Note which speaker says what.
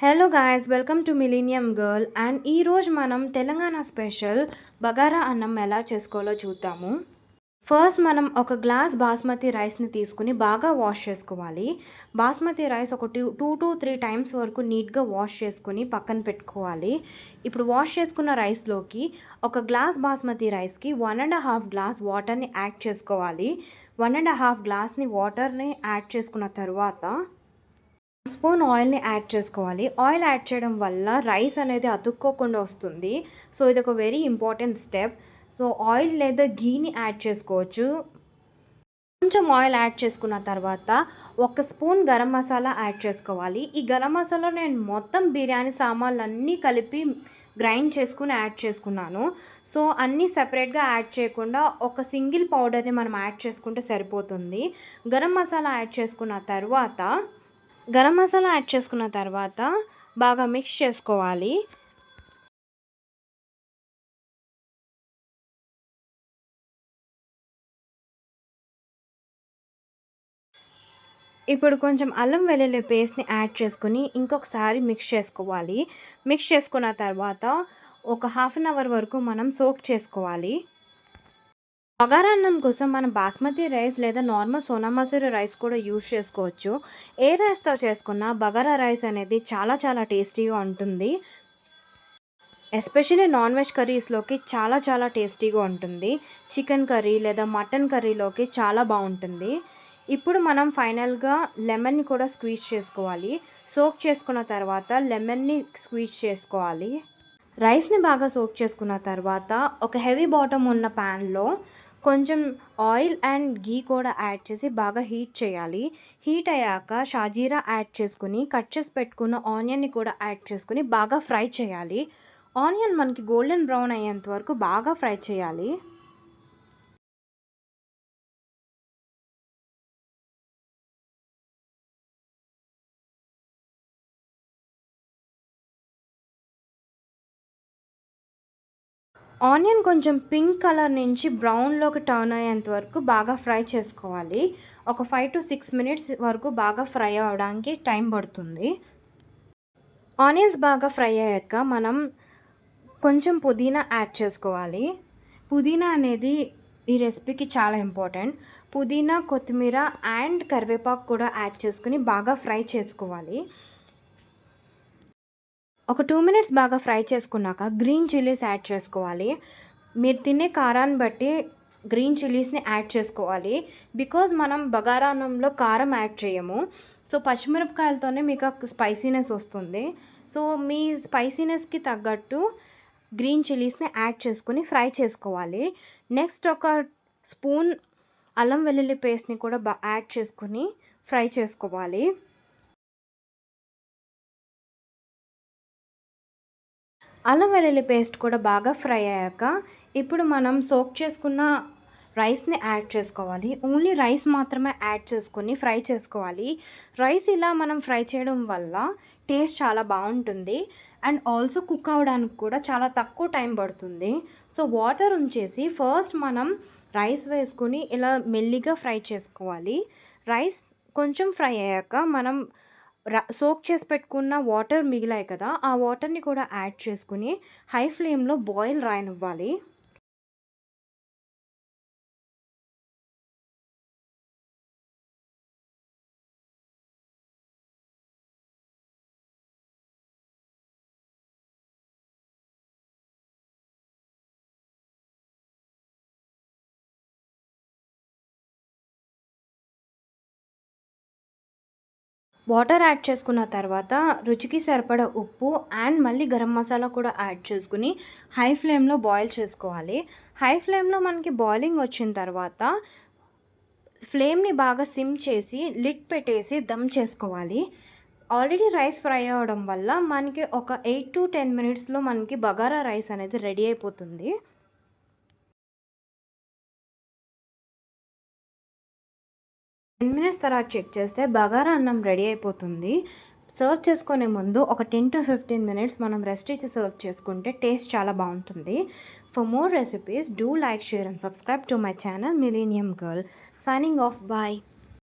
Speaker 1: Hello guys welcome to millennium girl and ఈరోజు మనం Telangana special bagara అన్నం ఎలా చేసుకోవాలో చూద్దాము. ఫస్ట్ మనం ఒక గ్లాస్ బాస్మతి రైస్ని తీసుకుని బాగా వాష్ చేసుకోవాలి. బాస్మతి రైస్ ఒక two two to three times వరకు నీట్గా వాష్ చేసుకుని పక్కన పెట్టుకోవాలి. ఇప్పుడు వాష్ చేసుకున్న రైస్లోకి ఒక గ్లాస్ బాస్మతి రైస్కి వన్ అండ్ హాఫ్ గ్లాస్ వాటర్ని యాడ్ చేసుకోవాలి. వన్ అండ్ హాఫ్ గ్లాస్ని వాటర్ని యాడ్ చేసుకున్న తర్వాత స్పూన్ ఆయిల్ని యాడ్ చేసుకోవాలి. ఆయిల్ యాడ్ చేయడం వల్ల రైస్ అనేది అతుక్కోకుండా వస్తుంది. సో ఇది ఒక very important step. So oil లేదా గీని యాడ్ చేసుకోవచ్చు. కొంచెం ఆయిల్ యాడ్ చేసుకున్న తర్వాత ఒక స్పూన్ గరం మసాలా యాడ్ చేసుకోవాలి. ఈ గరం మసాలా నేను మొత్తం బిర్యానీ సామాన్లు అన్నీ కలిపి గ్రైండ్ చేసుకుని యాడ్ చేసుకున్నాను. సో అన్నీ సపరేట్గా యాడ్ చేయకుండా ఒక సింగిల్ పౌడర్ని మనం యాడ్ చేసుకుంటే సరిపోతుంది. గరం మసాలా యాడ్ చేసుకున్న తర్వాత గరం మసాలా యాడ్ చేసుకున్న తర్వాత బాగా మిక్స్ చేసుకోవాలి. ఇప్పుడు కొంచెం అల్లం వెల్లుల్లి పేస్ట్ని యాడ్ చేసుకుని ఇంకొకసారి మిక్స్ చేసుకోవాలి. మిక్స్ చేసుకున్న తర్వాత ఒక హాఫ్ అన్ అవర్ వరకు మనం సోక్ చేసుకోవాలి. అన్నం కోసం మనం బాస్మతి రైస్ లేదా నార్మల్ సోనామసూరి రైస్ కూడా యూజ్ చేసుకోవచ్చు. ఏ రైస్తో చేసుకున్నా బగారా రైస్ అనేది చాలా చాలా టేస్టీగా ఉంటుంది. ఎస్పెషలీ నాన్ వెజ్ కర్రీస్లోకి చాలా చాలా టేస్టీగా ఉంటుంది. చికెన్ కర్రీ లేదా మటన్ కర్రీలోకి చాలా బాగుంటుంది. ఇప్పుడు మనం ఫైనల్గా లెమన్ని కూడా స్క్వీజ్ చేసుకోవాలి. సోక్ చేసుకున్న తర్వాత లెమన్ని స్క్వీజ్ చేసుకోవాలి. రైస్ని బాగా సోక్ చేసుకున్న తర్వాత ఒక హెవీ బాటమ్ ఉన్న ప్యాన్లో కొంచెం ఆయిల్ అండ్ గీ కూడా యాడ్ చేసి బాగా హీట్ చేయాలి. హీట్ అయ్యాక షాజీరా యాడ్ చేసుకుని కట్ చేసి పెట్టుకున్న ఆనియన్ని కూడా యాడ్ చేసుకుని బాగా ఫ్రై చేయాలి. ఆనియన్ మనకి గోల్డెన్ బ్రౌన్ అయ్యేంత వరకు బాగా ఫ్రై చేయాలి. ఆనియన్ కొంచెం పింక్ కలర్ నుంచి బ్రౌన్లోకి టర్న్ అయ్యేంత వరకు బాగా ఫ్రై చేసుకోవాలి. ఒక ఫైవ్ టు సిక్స్ మినిట్స్ వరకు బాగా ఫ్రై అవ్వడానికి టైం పడుతుంది. ఆనియన్స్ బాగా ఫ్రై అయ్యాక మనం కొంచెం పుదీనా యాడ్ చేసుకోవాలి. పుదీనా అనేది ఈ రెసిపీకి చాలా ఇంపార్టెంట్. పుదీనా కొత్తిమీర అండ్ కరివేపాకు కూడా యాడ్ చేసుకుని బాగా ఫ్రై చేసుకోవాలి. ఒక టూ మినిట్స్ బాగా ఫ్రై చేసుకున్నాక గ్రీన్ చిల్లీస్ యాడ్ చేసుకోవాలి. మీరు తినే కారాన్ని బట్టి గ్రీన్ చిల్లీస్ని యాడ్ చేసుకోవాలి. బికాజ్ మనం బగారా అన్నంలో కారం యాడ్ చేయము. సో పచ్చిమిరపకాయలతోనే మీకు స్పైసీనెస్ వస్తుంది. సో మీ స్పైసీనెస్కి తగ్గట్టు గ్రీన్ చిల్లీస్ని యాడ్ చేసుకుని ఫ్రై చేసుకోవాలి. నెక్స్ట్ ఒక స్పూన్ అల్లం వెల్లుల్లి పేస్ట్ని కూడా బా యాడ్ చేసుకుని ఫ్రై చేసుకోవాలి. అల్లం వెల్లుల్లి పేస్ట్ కూడా బాగా ఫ్రై అయ్యాక ఇప్పుడు మనం సోక్ చేసుకున్న రైస్ని యాడ్ చేసుకోవాలి. ఓన్లీ రైస్ మాత్రమే యాడ్ చేసుకొని ఫ్రై చేసుకోవాలి. రైస్ ఇలా మనం ఫ్రై చేయడం వల్ల టేస్ట్ చాలా బాగుంటుంది. అండ్ ఆల్సో కుక్ అవ్వడానికి కూడా చాలా తక్కువ టైం పడుతుంది. సో వాటర్ ఉంచేసి ఫస్ట్ మనం రైస్ వేసుకొని ఇలా మెల్లిగా ఫ్రై చేసుకోవాలి. రైస్ కొంచెం ఫ్రై అయ్యాక మనం సోక్ చేసి పెట్టుకున్న వాటర్ మిగిలాయి కదా ఆ వాటర్ని కూడా యాడ్ చేసుకుని హై ఫ్లేమ్లో బాయిల్ రాయనివ్వాలి. వాటర్ యాడ్ చేసుకున్న తర్వాత రుచికి సరిపడ ఉప్పు అండ్ మళ్ళీ గరం మసాలా కూడా యాడ్ చేసుకుని హై ఫ్లేమ్లో బాయిల్ చేసుకోవాలి. హై ఫ్లేమ్లో మనకి బాయిలింగ్ వచ్చిన తర్వాత ఫ్లేమ్ని బాగా సిమ్ చేసి లిడ్ పెట్టేసి దమ్ చేసుకోవాలి. ఆల్రెడీ రైస్ ఫ్రై అవ్వడం వల్ల మనకి ఒక ఎయిట్ టు టెన్ మినిట్స్లో మనకి బగారా రైస్ అనేది రెడీ అయిపోతుంది. టెన్ మినిట్స్ తర్వాత చెక్ చేస్తే బగారా అన్నం రెడీ అయిపోతుంది. సర్వ్ చేసుకునే ముందు ఒక టెన్ టు ఫిఫ్టీన్ మినిట్స్ మనం రెస్ట్ ఇచ్చి సర్వ్ చేసుకుంటే టేస్ట్ చాలా బాగుంటుంది. For more recipes do like share and subscribe to my channel millennium girl signing off bye